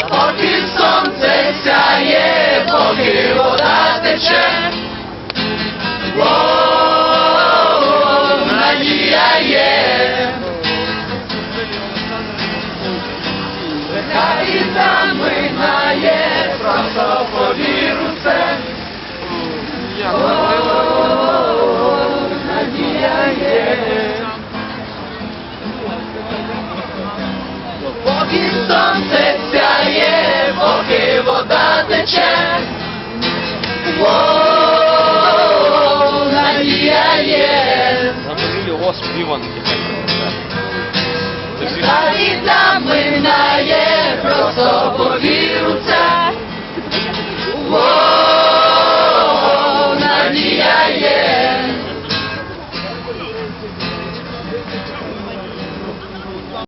поки сонце сяє, поки вода тече, О, -о, -о, -о надія є. Нехай і О, надія є. Заможили його співанки. Нехай